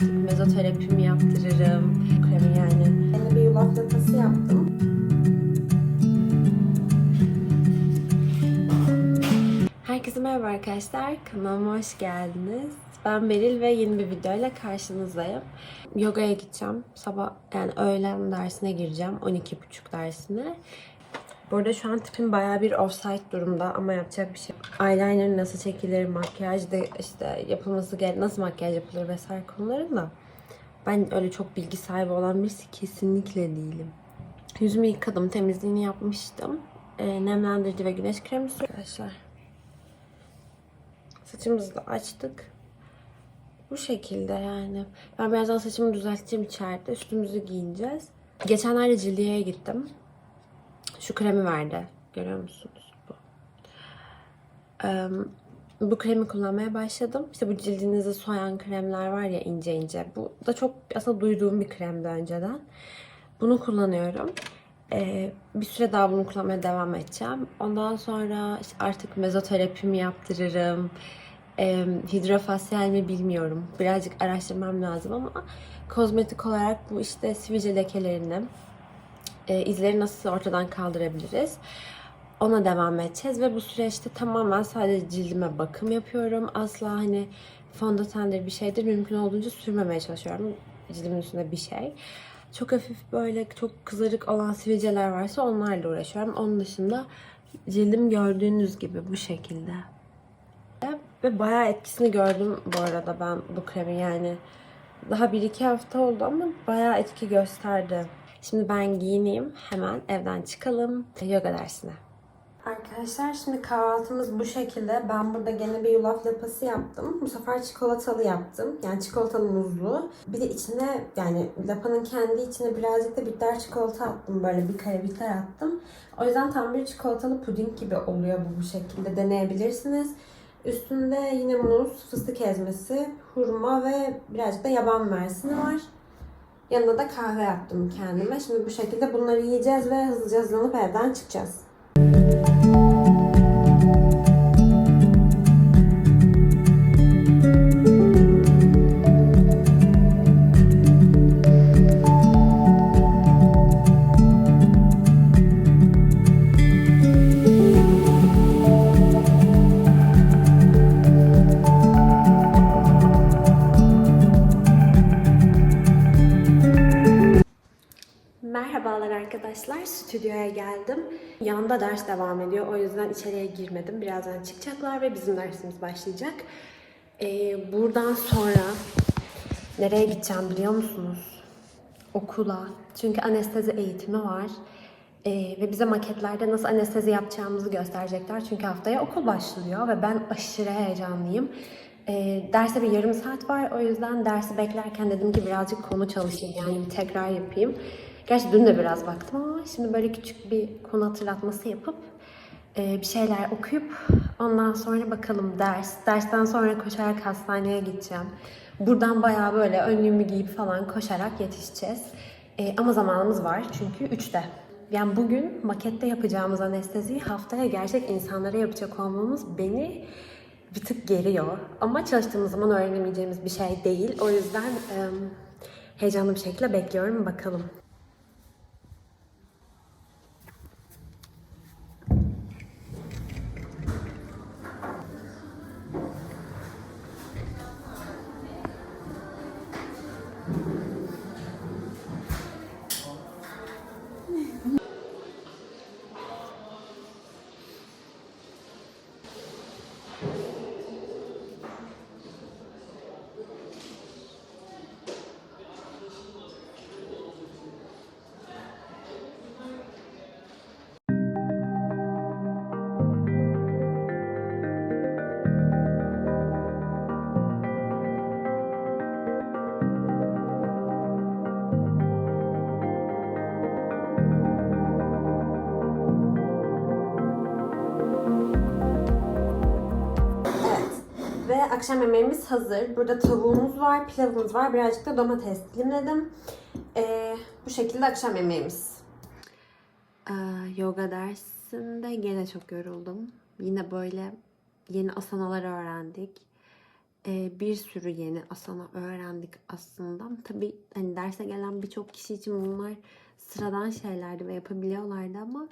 Mezoterapimi yaptırırım. Kremi yani. Yeni bir yulaf lapası yaptım. Herkese merhaba arkadaşlar. Kanalıma hoş geldiniz. Ben Beril ve yeni bir videoyla karşınızdayım. Yogaya gideceğim. Sabah yani öğlen dersine gireceğim. 12.30 dersine. Bu arada şu an tipim bayağı bir offside durumda ama yapacak bir şey. Eyeliner nasıl çekilir, makyaj da işte yapılması gerek, nasıl makyaj yapılır vesaire konularında ben öyle çok bilgi sahibi olan birisi kesinlikle değilim. Yüzümü yıkadım, temizliğini yapmıştım. Ee, nemlendirici ve güneş kremi sürdüm arkadaşlar. Saçımızı da açtık. Bu şekilde yani. Ben birazdan saçımı düzelteceğim içeride. Üstümüzü giyineceğiz. Geçenlerde Cildiye'ye gittim. Şu kremi verdi. Görüyor musunuz? Bu. Eee, bu kremi kullanmaya başladım. İşte bu cildinizi soyan kremler var ya ince ince. Bu da çok aslında duyduğum bir kremdi önceden. Bunu kullanıyorum. Ee, bir süre daha bunu kullanmaya devam edeceğim. Ondan sonra işte artık mezoterapimi yaptırırım. Ee, hidrofasyal mi bilmiyorum. Birazcık araştırmam lazım ama kozmetik olarak bu işte sivilce lekelerini, e, izleri nasıl ortadan kaldırabiliriz? Ona devam edeceğiz ve bu süreçte tamamen sadece cildime bakım yapıyorum. Asla hani fondötendir bir şeydir mümkün olduğunca sürmemeye çalışıyorum cildimin üstünde bir şey. Çok hafif böyle çok kızarık olan sivilceler varsa onlarla uğraşıyorum. Onun dışında cildim gördüğünüz gibi bu şekilde. Ve bayağı etkisini gördüm bu arada ben bu kremi yani. Daha bir iki hafta oldu ama bayağı etki gösterdi. Şimdi ben giyineyim hemen evden çıkalım yoga dersine. Arkadaşlar şimdi kahvaltımız bu şekilde. Ben burada gene bir yulaf lapası yaptım. Bu sefer çikolatalı yaptım. Yani çikolatalı muzlu. Bir de içine yani lapanın kendi içine birazcık da bitter çikolata attım. Böyle bir kare bitter attım. O yüzden tam bir çikolatalı puding gibi oluyor bu bu şekilde. Deneyebilirsiniz. Üstünde yine muz, fıstık ezmesi, hurma ve birazcık da yaban mersini var. Yanına da kahve yaptım kendime. Şimdi bu şekilde bunları yiyeceğiz ve hızlıca hazırlanıp evden çıkacağız. Arkadaşlar. Stüdyoya geldim. Yanında ders devam ediyor. O yüzden içeriye girmedim. Birazdan çıkacaklar ve bizim dersimiz başlayacak. Ee, buradan sonra nereye gideceğim biliyor musunuz? Okula. Çünkü anestezi eğitimi var. Ee, ve bize maketlerde nasıl anestezi yapacağımızı gösterecekler. Çünkü haftaya okul başlıyor ve ben aşırı heyecanlıyım. Ee, derse bir yarım saat var. O yüzden dersi beklerken dedim ki birazcık konu çalışayım. Yani bir tekrar yapayım. Gerçi dün de biraz baktım ama şimdi böyle küçük bir konu hatırlatması yapıp e, bir şeyler okuyup ondan sonra bakalım ders. Dersten sonra koşarak hastaneye gideceğim. Buradan bayağı böyle önlüğümü giyip falan koşarak yetişeceğiz. E, ama zamanımız var çünkü 3'te. Yani bugün makette yapacağımız anesteziyi haftaya gerçek insanlara yapacak olmamız beni bir tık geriyor. Ama çalıştığımız zaman öğrenemeyeceğimiz bir şey değil. O yüzden heyecanlı bir şekilde bekliyorum. Bakalım. Ve akşam yemeğimiz hazır. Burada tavuğumuz var, pilavımız var. Birazcık da domates dilimledim. Ee, bu şekilde akşam yemeğimiz. Ee, yoga dersinde gene çok yoruldum. Yine böyle yeni asanalar öğrendik. e, bir sürü yeni asana öğrendik aslında. Tabii hani derse gelen birçok kişi için bunlar sıradan şeylerdi ve yapabiliyorlardı ama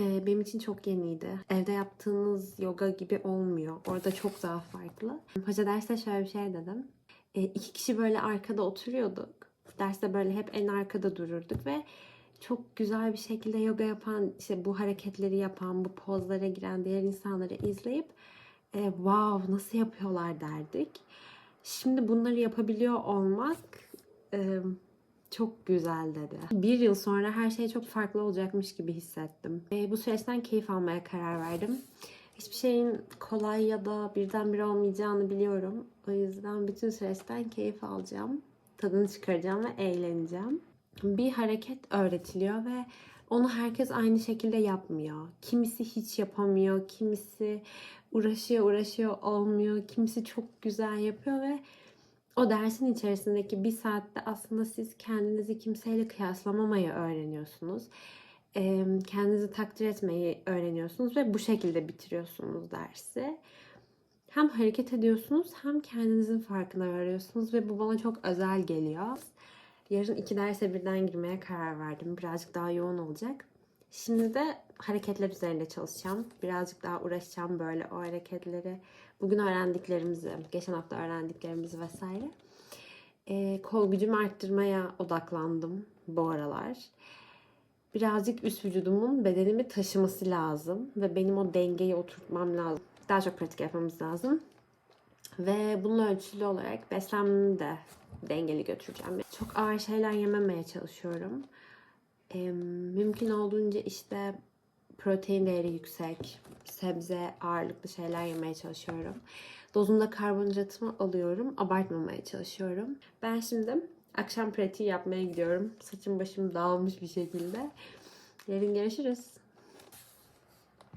e, benim için çok yeniydi. Evde yaptığınız yoga gibi olmuyor. Orada çok daha farklı. Hoca derste şöyle bir şey dedim. E, iki kişi böyle arkada oturuyorduk. Derste böyle hep en arkada dururduk ve çok güzel bir şekilde yoga yapan, işte bu hareketleri yapan, bu pozlara giren diğer insanları izleyip e, wow nasıl yapıyorlar derdik. Şimdi bunları yapabiliyor olmak e, çok güzel dedi. Bir yıl sonra her şey çok farklı olacakmış gibi hissettim. E, bu süreçten keyif almaya karar verdim. Hiçbir şeyin kolay ya da birdenbire olmayacağını biliyorum. O yüzden bütün süreçten keyif alacağım. Tadını çıkaracağım ve eğleneceğim. Bir hareket öğretiliyor ve onu herkes aynı şekilde yapmıyor. Kimisi hiç yapamıyor, kimisi uğraşıyor uğraşıyor olmuyor, kimisi çok güzel yapıyor ve o dersin içerisindeki bir saatte aslında siz kendinizi kimseyle kıyaslamamayı öğreniyorsunuz. Kendinizi takdir etmeyi öğreniyorsunuz ve bu şekilde bitiriyorsunuz dersi. Hem hareket ediyorsunuz hem kendinizin farkına varıyorsunuz ve bu bana çok özel geliyor. Yarın iki derse birden girmeye karar verdim. Birazcık daha yoğun olacak. Şimdi de hareketler üzerinde çalışacağım. Birazcık daha uğraşacağım böyle o hareketleri. Bugün öğrendiklerimizi, geçen hafta öğrendiklerimizi vesaire. Ee, kol gücümü arttırmaya odaklandım bu aralar. Birazcık üst vücudumun bedenimi taşıması lazım. Ve benim o dengeyi oturtmam lazım. Daha çok pratik yapmamız lazım. Ve bunun ölçülü olarak beslenmemi de dengeli götüreceğim. Çok ağır şeyler yememeye çalışıyorum. Ee, mümkün olduğunca işte protein değeri yüksek, sebze ağırlıklı şeyler yemeye çalışıyorum. Dozunda karbonhidratımı alıyorum, abartmamaya çalışıyorum. Ben şimdi akşam pratiği yapmaya gidiyorum. Saçım başım dağılmış bir şekilde. Yarın görüşürüz.